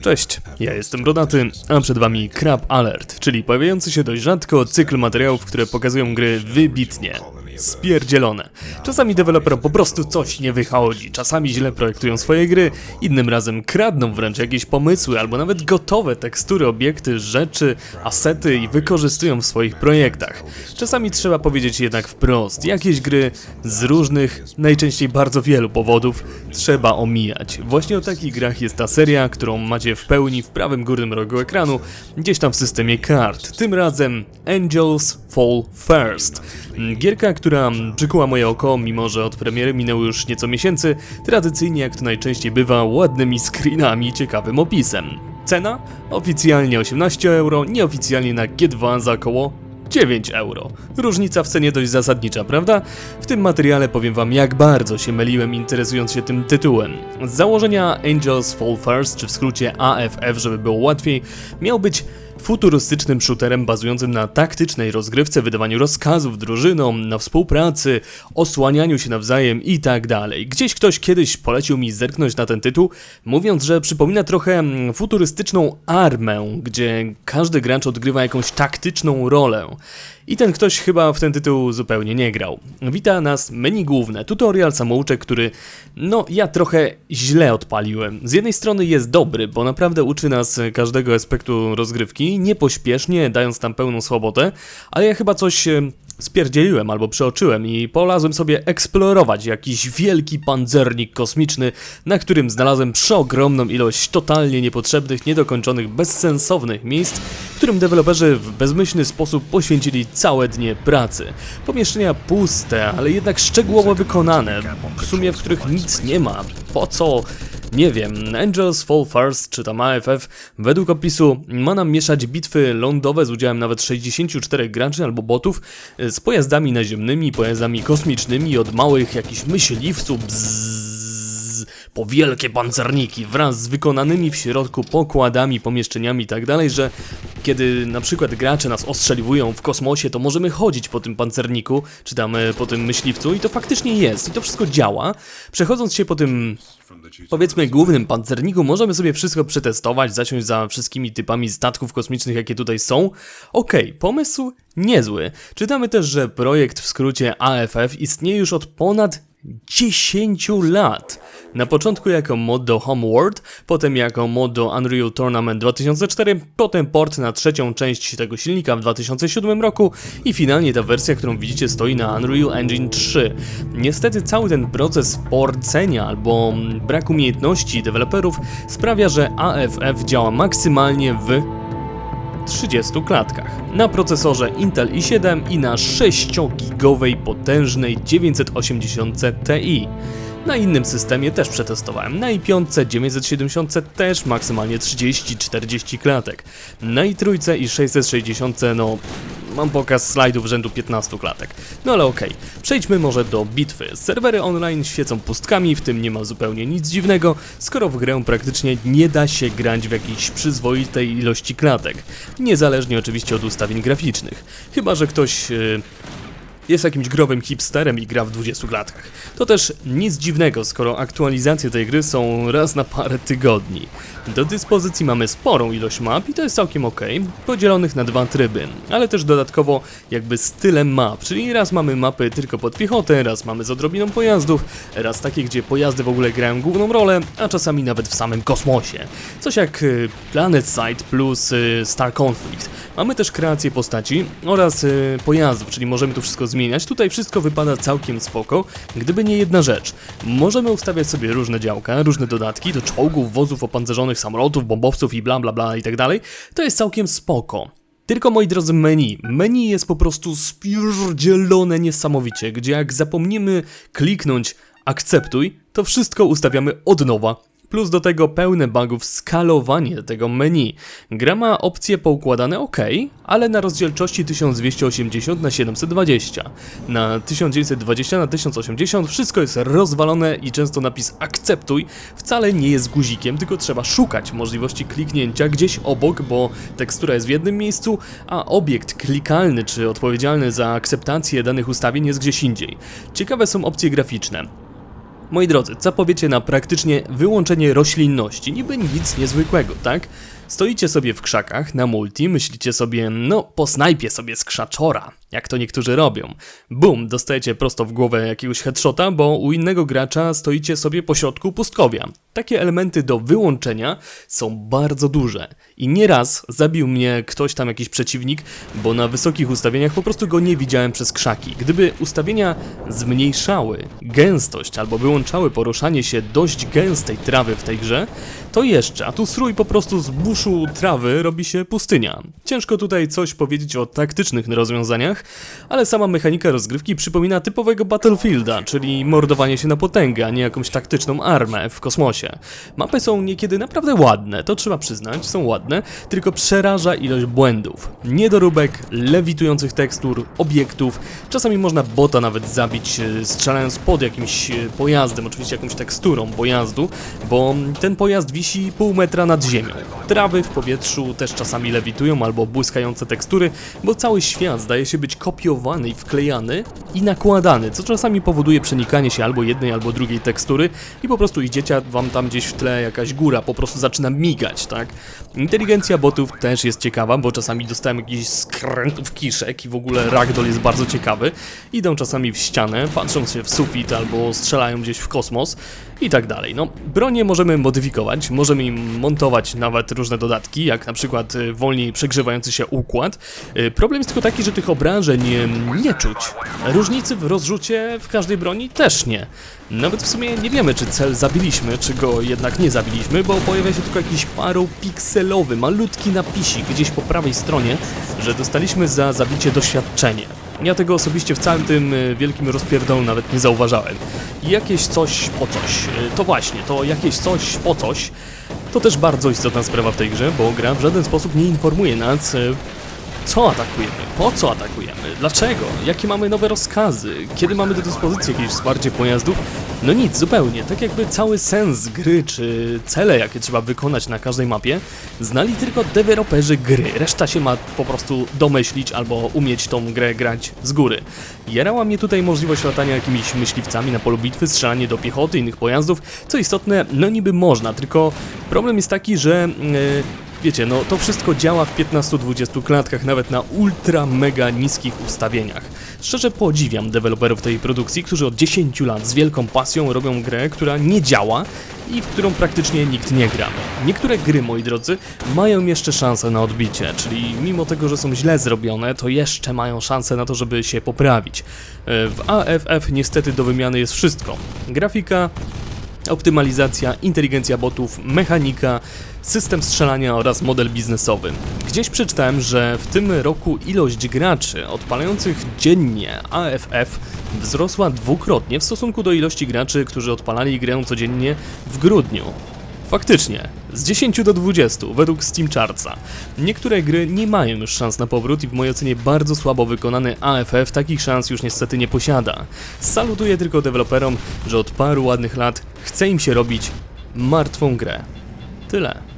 Cześć, ja jestem Rodaty, a przed wami Crab Alert, czyli pojawiający się dość rzadko cykl materiałów, które pokazują gry wybitnie. Spierdzielone. Czasami deweloperom po prostu coś nie wychodzi, czasami źle projektują swoje gry, innym razem kradną wręcz jakieś pomysły albo nawet gotowe tekstury, obiekty, rzeczy, asety i wykorzystują w swoich projektach. Czasami trzeba powiedzieć jednak wprost, jakieś gry z różnych, najczęściej bardzo wielu powodów trzeba omijać. Właśnie o takich grach jest ta seria, którą macie w pełni w prawym górnym rogu ekranu, gdzieś tam w systemie kart. Tym razem Angels Fall First. Gierka, która przykuła moje oko, mimo że od premiery minęło już nieco miesięcy, tradycyjnie jak to najczęściej bywa, ładnymi screenami i ciekawym opisem. Cena? Oficjalnie 18 euro, nieoficjalnie na G2 za około 9 euro. Różnica w cenie dość zasadnicza, prawda? W tym materiale powiem wam jak bardzo się myliłem interesując się tym tytułem. Z założenia Angels Fall First, czy w skrócie AFF, żeby było łatwiej, miał być futurystycznym shooterem bazującym na taktycznej rozgrywce, wydawaniu rozkazów drużynom, na współpracy, osłanianiu się nawzajem i tak dalej. Gdzieś ktoś kiedyś polecił mi zerknąć na ten tytuł, mówiąc, że przypomina trochę mm, futurystyczną armę, gdzie każdy gracz odgrywa jakąś taktyczną rolę. I ten ktoś chyba w ten tytuł zupełnie nie grał. Wita nas menu główne, tutorial samouczek, który no ja trochę źle odpaliłem. Z jednej strony jest dobry, bo naprawdę uczy nas każdego aspektu rozgrywki, niepośpiesznie, dając tam pełną swobodę, ale ja chyba coś spierdzieliłem albo przeoczyłem i polazłem sobie eksplorować jakiś wielki pancernik kosmiczny, na którym znalazłem przeogromną ilość totalnie niepotrzebnych, niedokończonych, bezsensownych miejsc, którym deweloperzy w bezmyślny sposób poświęcili całe dnie pracy. Pomieszczenia puste, ale jednak szczegółowo wykonane, w sumie w których nic nie ma. Po co? Nie wiem, Angels Fall First czy tam AFF według opisu ma nam mieszać bitwy lądowe z udziałem nawet 64 graczy albo botów e, z pojazdami naziemnymi, pojazdami kosmicznymi od małych jakichś myśliwców bzzz, po wielkie pancerniki wraz z wykonanymi w środku pokładami, pomieszczeniami i tak dalej, że kiedy na przykład gracze nas ostrzeliwują w kosmosie, to możemy chodzić po tym pancerniku, czy tam e, po tym myśliwcu i to faktycznie jest i to wszystko działa. Przechodząc się po tym powiedzmy głównym pancerniku możemy sobie wszystko przetestować, zasiąść za wszystkimi typami statków kosmicznych, jakie tutaj są. Okej, pomysł niezły. Czytamy też, że projekt w skrócie AFF istnieje już od ponad 10 lat. Na początku jako mod do Homeworld, potem jako mod do Unreal Tournament 2004, potem port na trzecią część tego silnika w 2007 roku i finalnie ta wersja, którą widzicie stoi na Unreal Engine 3. Niestety cały ten proces porcenia albo brak umiejętności deweloperów sprawia, że AFF działa maksymalnie w 30 klatkach. Na procesorze Intel i7 i na 6-gigowej potężnej 980 Ti. Na innym systemie też przetestowałem. Na i5 970 też maksymalnie 30-40 klatek. Na i3 i 660 no mam pokaz slajdów rzędu 15 klatek. No ale okej, przejdźmy może do bitwy. Serwery online świecą pustkami, w tym nie ma zupełnie nic dziwnego, skoro w grę praktycznie nie da się grać w jakiejś przyzwoitej ilości klatek. Niezależnie oczywiście od ustawień graficznych. Chyba, że ktoś... Yy, jest jakimś growym hipsterem i gra w 20 klatkach. To też nic dziwnego, skoro aktualizacje tej gry są raz na parę tygodni. Do dyspozycji mamy sporą ilość map i to jest całkiem ok, podzielonych na dwa tryby, ale też dodatkowo jakby stylem map, czyli raz mamy mapy tylko pod piechotę, raz mamy z odrobiną pojazdów, raz takie, gdzie pojazdy w ogóle grają główną rolę, a czasami nawet w samym kosmosie. Coś jak y, Planet Side plus y, Star Conflict. Mamy też kreację postaci oraz y, pojazdów, czyli możemy tu wszystko zmieniać. Tutaj wszystko wypada całkiem spoko, gdyby nie jedna rzecz. Możemy ustawiać sobie różne działka, różne dodatki do czołgów, wozów opancerzonych, samolotów, bombowców i bla bla bla i tak dalej. To jest całkiem spoko. Tylko moi drodzy menu. Menu jest po prostu spierdzielone niesamowicie, gdzie jak zapomnimy kliknąć akceptuj, to wszystko ustawiamy od nowa. Plus do tego pełne bugów skalowanie tego menu. Gra ma opcje poukładane ok, ale na rozdzielczości 1280 na 720. Na 1920 na 1080 wszystko jest rozwalone i często napis akceptuj wcale nie jest guzikiem, tylko trzeba szukać możliwości kliknięcia gdzieś obok, bo tekstura jest w jednym miejscu, a obiekt klikalny czy odpowiedzialny za akceptację danych ustawień jest gdzieś indziej. Ciekawe są opcje graficzne. Moi drodzy, co powiecie na praktycznie wyłączenie roślinności? Niby nic niezwykłego, tak? Stoicie sobie w krzakach na multi, myślicie sobie, no posnajpię sobie z krzaczora, jak to niektórzy robią. Bum, dostajecie prosto w głowę jakiegoś headshota, bo u innego gracza stoicie sobie pośrodku pustkowia. Takie elementy do wyłączenia są bardzo duże. I nieraz zabił mnie ktoś tam, jakiś przeciwnik, bo na wysokich ustawieniach po prostu go nie widziałem przez krzaki. Gdyby ustawienia zmniejszały gęstość albo wyłączały poruszanie się dość gęstej trawy w tej grze, to jeszcze, a tu strój po prostu z buszu trawy robi się pustynia. Ciężko tutaj coś powiedzieć o taktycznych rozwiązaniach, ale sama mechanika rozgrywki przypomina typowego Battlefielda, czyli mordowanie się na potęgę, a nie jakąś taktyczną armę w kosmosie. Mapy są niekiedy naprawdę ładne, to trzeba przyznać, są ładne, tylko przeraża ilość błędów. Niedoróbek, lewitujących tekstur, obiektów, czasami można bota nawet zabić e, strzelając pod jakimś e, pojazdem, oczywiście jakąś teksturą pojazdu, bo ten pojazd wisi pół metra nad ziemią. Trawy w powietrzu też czasami lewitują albo błyskające tekstury, bo cały świat zdaje się być kopiowany i wklejany i nakładany, co czasami powoduje przenikanie się albo jednej, albo drugiej tekstury i po prostu idziecie, wam tam gdzieś w tle jakaś góra po prostu zaczyna migać, tak? Inteligencja botów też jest ciekawa, bo czasami dostałem jakiś skrętów kiszek i w ogóle ragdoll jest bardzo ciekawy. Idą czasami w ścianę, patrzą się w sufit albo strzelają gdzieś w kosmos i tak dalej. No, bronie możemy modyfikować, możemy im montować nawet różne dodatki, jak na przykład y, wolniej przegrzewający się układ. Y, Problem jest tylko taki, że tych obrażeń nie czuć. Różnicy w rozrzucie w każdej broni też nie. Nawet w sumie nie wiemy, czy cel zabiliśmy, czy go jednak nie zabiliśmy, bo pojawia się tylko jakiś paropikselowy, malutki napisik gdzieś po prawej stronie, że dostaliśmy za zabicie doświadczenie. Ja tego osobiście w całym tym y, wielkim rozpierdolu nawet nie zauważałem. Jakieś coś po coś, y, to właśnie, to jakieś coś po coś, to też bardzo istotna sprawa w tej grze, bo gra w żaden sposób nie informuje nas, y, co atakujemy, po co atakujemy, dlaczego, jakie mamy nowe rozkazy, kiedy mamy do dyspozycji jakieś wsparcie pojazdów. No nic, zupełnie. Tak jakby cały sens gry, czy cele, jakie trzeba wykonać na każdej mapie, znali tylko deweloperzy gry. Reszta się ma po prostu domyślić albo umieć tą grę grać z góry. Jarała mnie tutaj możliwość latania jakimiś myśliwcami na polu bitwy, strzelanie do piechoty, innych pojazdów. Co istotne, no niby można, tylko problem jest taki, że... Yy, Wiecie, no to wszystko działa w 15-20 klatkach, nawet na ultra mega niskich ustawieniach. Szczerze podziwiam deweloperów tej produkcji, którzy od 10 lat z wielką pasją robią grę, która nie działa i w którą praktycznie nikt nie gra. Niektóre gry, moi drodzy, mają jeszcze szansę na odbicie, czyli mimo tego, że są źle zrobione, to jeszcze mają szansę na to, żeby się poprawić. E, W AFF niestety do wymiany jest wszystko. Grafika, optymalizacja, inteligencja botów, mechanika, system strzelania oraz model biznesowy. Gdzieś przeczytałem, że w tym roku ilość graczy odpalających dziennie AFF wzrosła dwukrotnie w stosunku do ilości graczy, którzy odpalali grę codziennie w grudniu. Faktycznie, z 10 do 20 według Steam Chartsa. Niektóre gry nie mają już szans na powrót i w mojej ocenie bardzo słabo wykonany AFF takich szans już niestety nie posiada. Salutuję tylko deweloperom, że od paru ładnych lat chce im się robić martwą grę. Tyle.